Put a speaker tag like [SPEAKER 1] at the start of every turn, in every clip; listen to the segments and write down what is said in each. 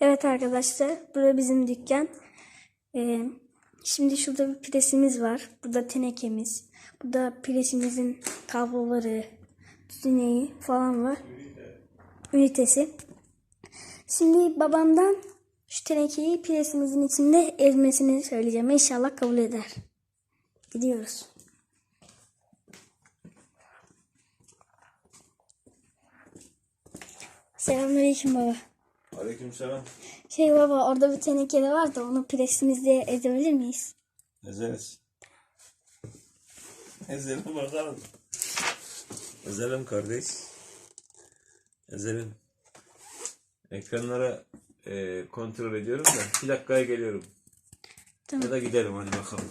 [SPEAKER 1] Evet arkadaşlar, burada bizim dükkan. Ee, şimdi şurada bir presimiz var. Burada tenekemiz. Burada presimizin kabloları, tüneyi falan var. Ünitesi. Şimdi babamdan şu tenekeyi presimizin içinde ezmesini söyleyeceğim. İnşallah kabul eder. Gidiyoruz. Selamünaleyküm baba.
[SPEAKER 2] Aleykümselam.
[SPEAKER 1] Şey baba orada bir teneke de var da onu presimizde ezebilir miyiz?
[SPEAKER 2] Ezeriz. Ezelim bakalım. Ezelim kardeş. Ezelim. Ekranlara e, kontrol ediyorum da bir dakikaya geliyorum.
[SPEAKER 1] Tamam.
[SPEAKER 2] Ya da gidelim hadi bakalım.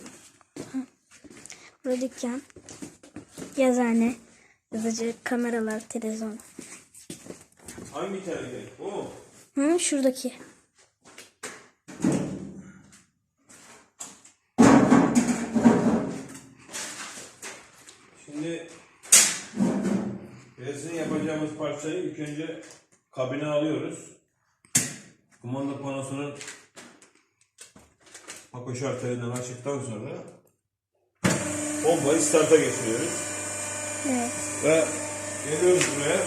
[SPEAKER 1] Burada dükkan. Yazıhane. Yazıcı, kameralar, televizyon.
[SPEAKER 2] Hangi telefon? Bu.
[SPEAKER 1] Hı, şuradaki.
[SPEAKER 2] Şimdi resmini yapacağımız parçayı ilk önce kabine alıyoruz. Kumanda panosunun Pako şartlarından açtıktan sonra bombayı starta geçiriyoruz.
[SPEAKER 1] Evet.
[SPEAKER 2] Ve geliyoruz buraya.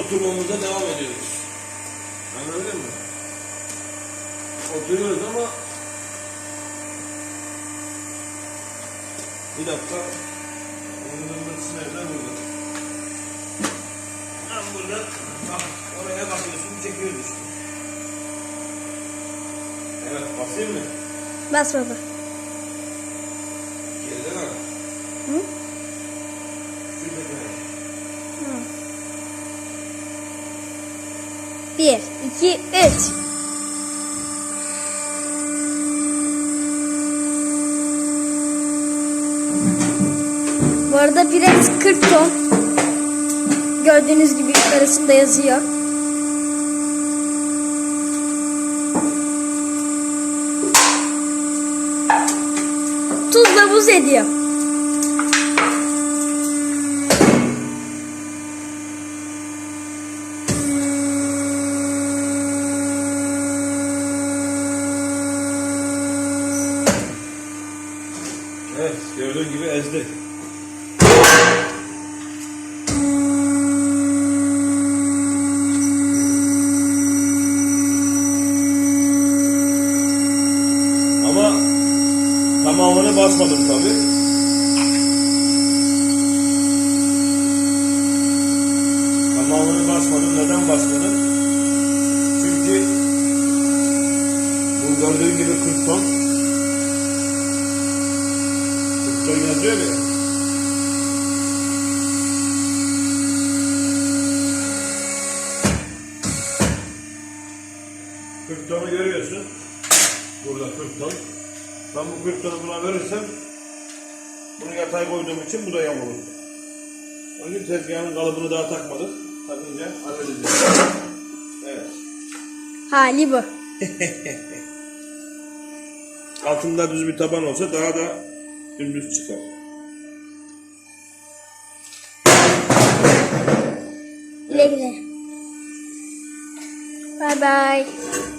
[SPEAKER 2] Oturmamıza devam ediyoruz. Anladın mı? Oturuyoruz ama bir dakika onun numarası nereden burada? Ben burada bak oraya bakıyorsun çekiyoruz işte. Evet basayım mı?
[SPEAKER 1] Bas baba.
[SPEAKER 2] Geride bak.
[SPEAKER 1] Hı?
[SPEAKER 2] Şurada bak.
[SPEAKER 1] Bir, iki, üç. Bu arada pres 40 ton. Gördüğünüz gibi yukarısında yazıyor. Tuzla buz ediyor.
[SPEAKER 2] Evet gördüğün gibi ezdi. Ama tamamını basmadım tabi. Tamamını basmadım. Neden basmadım? Çünkü bu gördüğün gibi 40 ton. 40 ton yazıyor ya. Kırk tonu görüyorsun. Burada 40 ton. Ben bu 40 tonu buna verirsem bunu yatay koyduğum için bu da yamulur. Onun için tezgahın kalıbını daha takmadık. Takınca halledeceğiz. Evet.
[SPEAKER 1] Hali bu.
[SPEAKER 2] Altında düz bir taban olsa daha da dümdüz çıkar.
[SPEAKER 1] Güle güle. Bye bye.